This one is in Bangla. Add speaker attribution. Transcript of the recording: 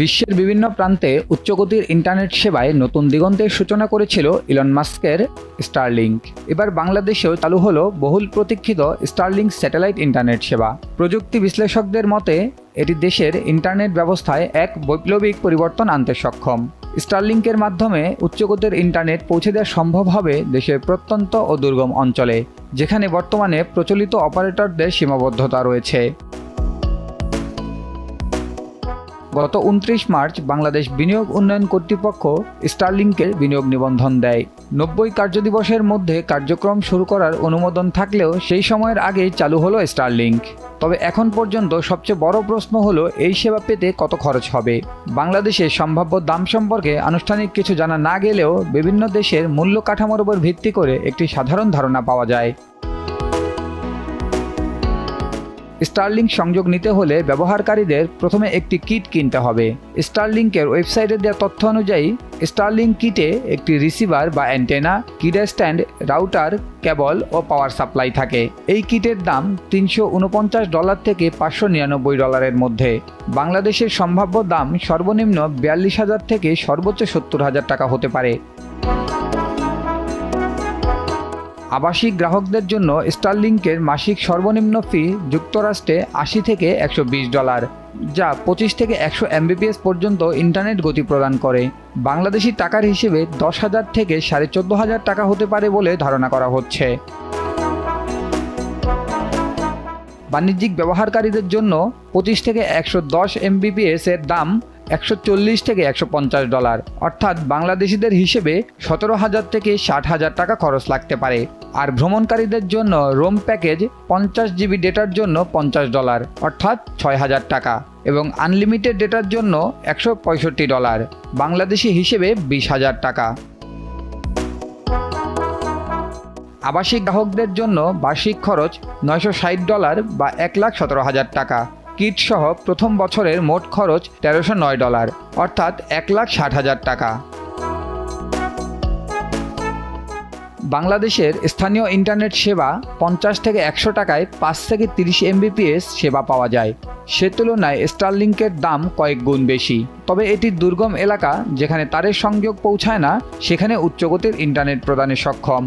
Speaker 1: বিশ্বের বিভিন্ন প্রান্তে উচ্চগতির ইন্টারনেট সেবায় নতুন দিগন্তের সূচনা করেছিল ইলন মাস্কের স্টারলিংক। এবার বাংলাদেশেও চালু হলো বহুল প্রতীক্ষিত স্টারলিংক স্যাটেলাইট ইন্টারনেট সেবা। প্রযুক্তি বিশ্লেষকদের মতে, এটি দেশের ইন্টারনেট ব্যবস্থায় এক বৈপ্লবিক পরিবর্তন আনতে সক্ষম। স্টারলিংকের মাধ্যমে উচ্চগতির ইন্টারনেট পৌঁছে দেওয়া সম্ভব হবে দেশের প্রত্যন্ত ও দুর্গম অঞ্চলে, যেখানে বর্তমানে প্রচলিত অপারেটরদের সীমাবদ্ধতা রয়েছে। গত উনত্রিশ মার্চ বাংলাদেশ বিনিয়োগ উন্নয়ন কর্তৃপক্ষ স্টারলিংকের বিনিয়োগ নিবন্ধন দেয়। নব্বই কার্যদিবসের মধ্যে কার্যক্রম শুরু করার অনুমোদন থাকলেও সেই সময়ের আগেই চালু হলো স্টারলিংক। তবে এখন পর্যন্ত সবচেয়ে বড় প্রশ্ন হলো, এই সেবা পেতে কত খরচ হবে? বাংলাদেশের সম্ভাব্য দাম সম্পর্কে আনুষ্ঠানিক কিছু জানা না গেলেও বিভিন্ন দেশের মূল্য কাঠামোর উপর ভিত্তি করে একটি সাধারণ ধারণা পাওয়া যায়। স্টারলিংক সংযোগ নিতে হলে ব্যবহারকারীদের প্রথমে একটি কিট কিনতে হবে। স্টারলিংকের ওয়েবসাইটে দেওয়া তথ্য অনুযায়ী, স্টারলিংক কিটে একটি রিসিভার বা অ্যান্টেনা কিডার স্ট্যান্ড, রাউটার, কেবল ও পাওয়ার সাপ্লাই থাকে। এই কিটের দাম তিনশো উনপঞ্চাশ ডলার থেকে পাঁচশো নিরানব্বই ডলারের মধ্যে। বাংলাদেশের সম্ভাব্য দাম সর্বনিম্ন বিয়াল্লিশ হাজার থেকে সর্বোচ্চ সত্তর হাজার টাকা হতে পারে। আবাসিক গ্রাহকদের জন্য স্টারলিংকের মাসিক সর্বনিম্ন ফি যুক্তরাষ্ট্রে আশি থেকে একশো বিশ ডলার, যা পঁচিশ থেকে একশো এমবিপিএস পর্যন্ত ইন্টারনেট গতি প্রদান করে। বাংলাদেশি টাকার হিসেবে দশ হাজার থেকে সাড়ে চোদ্দ হাজার টাকা হতে পারে বলে ধারণা করা হচ্ছে। বাণিজ্যিক ব্যবহারকারীদের জন্য পঁচিশ থেকে একশো দশ এমবিপিএস এর দাম একশো চল্লিশ থেকে একশো পঞ্চাশ ডলার, অর্থাৎ বাংলাদেশিদের হিসেবে সতেরো হাজার থেকে ষাট হাজার টাকা খরচ লাগতে পারে। আর ভ্রমণকারীদের জন্য রোম প্যাকেজ পঞ্চাশ জিবি ডেটার জন্য পঞ্চাশ ডলার, অর্থাৎ ছয় হাজার টাকা, এবং আনলিমিটেড ডেটার জন্য একশো পঁয়ষট্টি ডলার, বাংলাদেশি হিসেবে বিশ হাজার টাকা। আবাসিক গ্রাহকদের জন্য বার্ষিক খরচ নয়শো ষাট ডলার বা এক লাখ সতেরো হাজার টাকা। কিট সহ প্রথম বছরের মোট খরচ তেরোশো নয় ডলার, অর্থাৎ এক লাখ ষাট হাজার টাকা। বাংলাদেশের স্থানীয় ইন্টারনেট সেবা পঞ্চাশ থেকে একশো টাকায় পাঁচ থেকে তিরিশ এমবিপিএস সেবা পাওয়া যায়। সে তুলনায় স্টারলিংকের দাম কয়েক গুণ বেশি। তবে এটি দুর্গম এলাকা, যেখানে তারের সংযোগ পৌঁছায় না, সেখানে উচ্চগতির ইন্টারনেট প্রদানে সক্ষম।